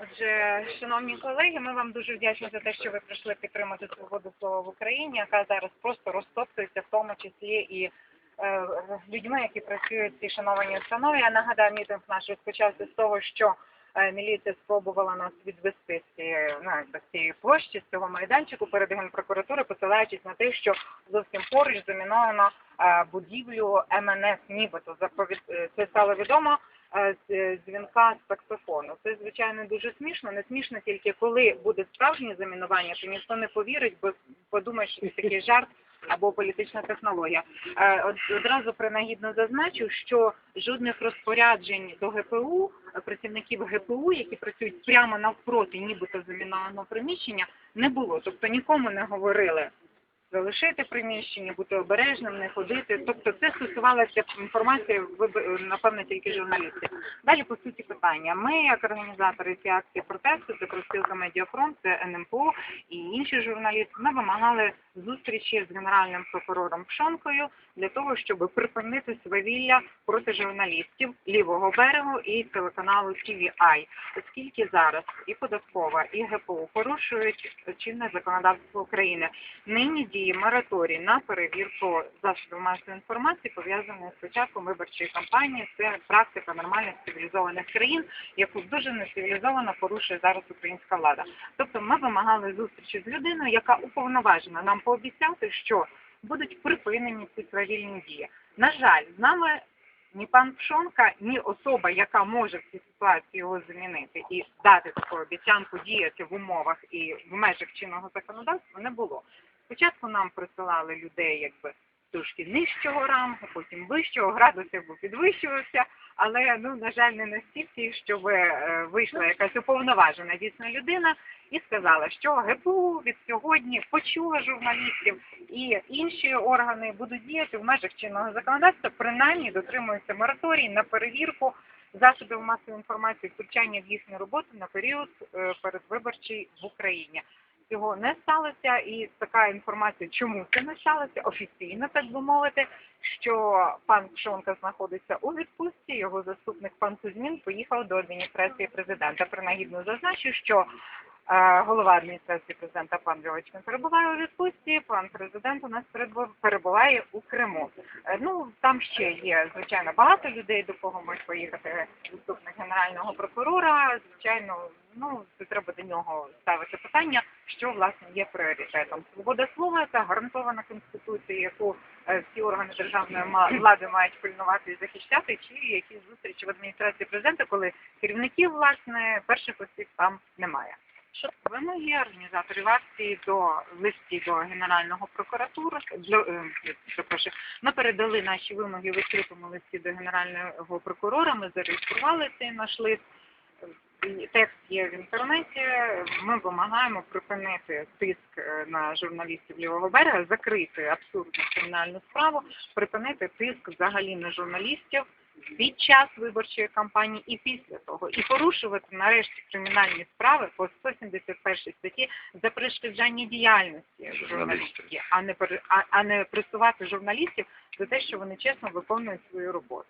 Отже, шановні колеги, ми вам дуже вдячні за те, що ви прийшли підтримати свободу слова в Україні, яка зараз просто розтоптується, в тому числі і е, людьми, які працюють в цій шанованій установі. Я нагадаю, мітинг наш розпочався з того, що е, міліція спробувала нас відвести з цієї, ну, площі, з цього майданчику перед генпрокуратури, посилаючись на те, що зовсім поруч заміновано е, будівлю МНС, нібито е, це стало відомо з е, дзвінка з таксофону. Це звичайно дуже смішно. Не смішно тільки коли буде справжнє замінування, то ніхто не повірить, бо подумає, що це такий жарт. Або політична технологія. Е, одразу принагідно зазначу, що жодних розпоряджень до ГПУ працівників ГПУ, які працюють прямо навпроти, нібито замінованого приміщення, не було. Тобто нікому не говорили залишити приміщення, бути обережним, не ходити. Тобто це стосувалося інформації, напевно, тільки журналістів. Далі по суті питання. Ми, як організатори цієї акції протесту, це профспілка Медіафронт, це НМПО і інші журналісти, ми вимагали зустрічі з генеральним прокурором Пшонкою для того, щоб припинити свавілля проти журналістів лівого берегу і телеканалу TVI, оскільки зараз і податкова, і ГПУ порушують чинне законодавство України. Нині діє мораторій на перевірку засобів масової інформації, пов'язаної з початком виборчої кампанії. Це практика нормальних цивілізованих країн, яку дуже нецивілізовано порушує зараз українська влада. Тобто ми вимагали зустрічі з людиною, яка уповноважена нам пообіцяти, що будуть припинені ці свавільні дії. На жаль, з нами ні пан Пшонка, ні особа, яка може в цій ситуації його замінити і дати таку обіцянку діяти в умовах і в межах чинного законодавства, не було. Спочатку нам присилали людей якби трошки нижчого рангу, потім вищого, градус якби підвищувався, але ну на жаль не настільки, щоб е, вийшла якась уповноважена дійсна людина і сказала, що ГПУ від сьогодні почула журналістів і інші органи будуть діяти в межах чинного законодавства, принаймні дотримуються мораторій на перевірку засобів масової інформації, втручання в їхню роботу на період е, передвиборчий в Україні. Цього не сталося, і така інформація, чому це не сталося, офіційно, так би мовити, що пан Пшонка знаходиться у відпустці, його заступник пан Кузьмін поїхав до адміністрації президента. Принагідно зазначу, що голова адміністрації президента пан Льовочкин перебуває у відпустці, пан президент у нас перебу- перебуває у Криму. Е, Ну там ще є звичайно багато людей, до кого може поїхати заступник генерального прокурора. Звичайно, ну це треба до нього ставити питання, що власне є пріоритетом. Свобода слова це гарантована конституцією, яку е, всі органи державної влади мають пильнувати і захищати, чи якісь зустрічі в адміністрації президента, коли керівників власне перших осіб там немає. Що вимоги організаторів акції до листі до генерального прокуратури для е, ми передали наші вимоги в відкритому листі до генерального прокурора. Ми зареєстрували цей наш лист. Текст є в інтернеті. Ми вимагаємо припинити тиск е, на журналістів лівого берега, закрити абсурдну кримінальну справу, припинити тиск взагалі на журналістів під час виборчої кампанії і після того, і порушувати нарешті кримінальні справи по 171 статті за перешкоджання діяльності журналістів, а не а, не пресувати журналістів за те, що вони чесно виконують свою роботу.